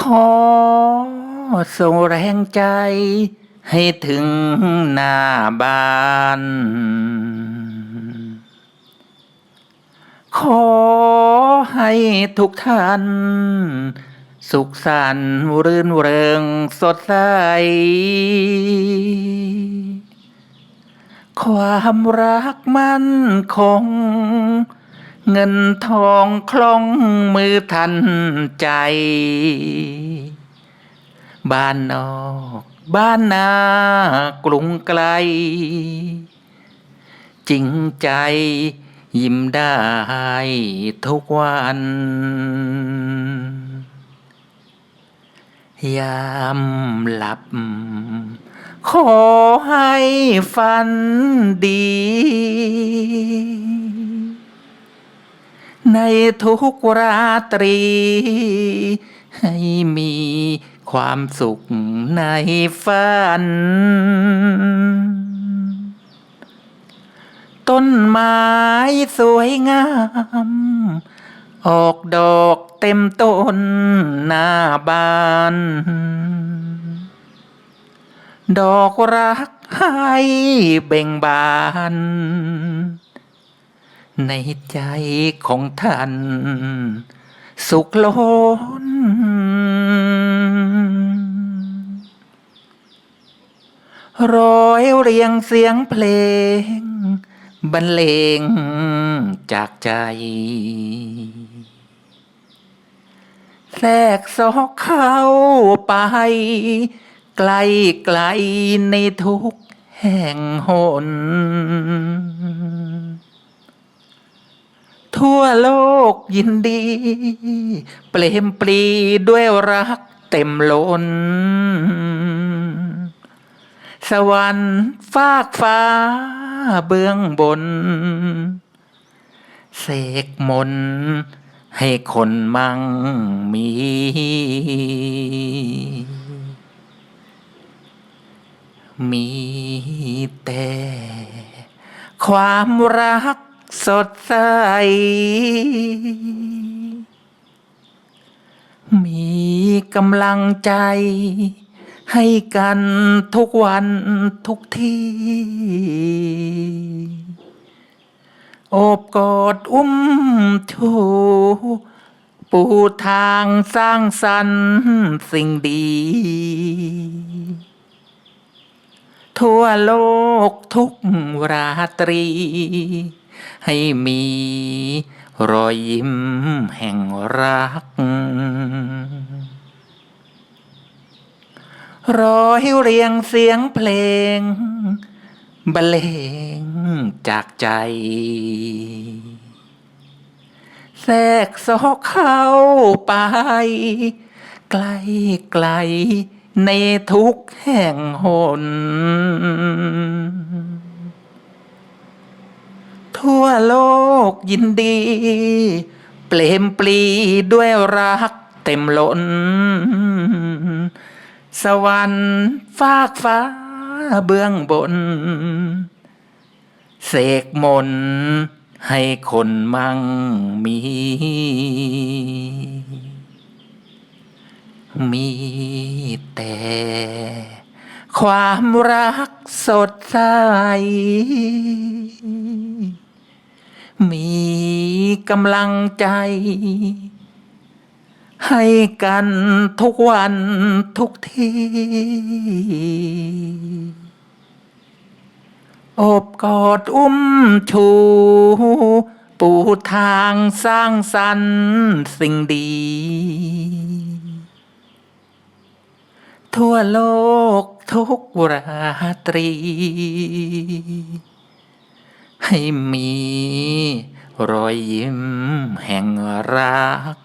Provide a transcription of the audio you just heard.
ขอส่งแรงใจให้ถึงหน้าบ้าน ขอให้ทุกท่าน สุขสันต์รื่นเริงสดใส ความรักมั่นคง เงินทองคล่องมือทันใจ บ้านนอก บ้านนากรุงไกล จริงใจยิ้มได้ทุกวัน ยามหลับ ขอให้ฝันดี ในทุกราตรี ให้มีความสุขในฝัน ต้นไม้สวยงาม ออกดอกเต็มต้นหน้าบ้าน ดอกรักให้เบ่งบาน ในใจของท่าน สุขล้น ร้อยเรียงเสียงเพลง บรรเลงจากใจ แทรกซอกเข้าไป ไกลไกลในทุกแห่งหน ทั่วโลกยินดี เปลมปลีด้วยรักเต็มล้น สวรรค์ฟากฟ้าเบื้องบน เสกมนให้คนมั่งมี มีแต่ความรัก สดใส มีกำลังใจ ให้กันทุกวันทุกที่ โอบกอดอุ้มชูปูทางสร้างสรรค์สิ่งดี ทั่วโลกทุกราตรี ให้มีรอยยิ้มแห่งรักร้อยเรียงเสียงเพลงบรรเลงจากใจ แทรกซอกเข้าไป ไกลไกลในทุกแห่งหน ทั่วโลกยินดี เปลมปลีด้วยรักเต็มล้น สวรรค์ฟากฟ้าเบื้องบน เสกมนให้คนมั่งมี มีแต่ความรักสดใส มีกำลังใจ ให้กันทุกวันทุกที อบกอดอุ้มชู ปูทางสร้างสรรค์สิ่งดี ทั่วโลกทุกราตรี ให้มีรอยยิ้มแห่งรัก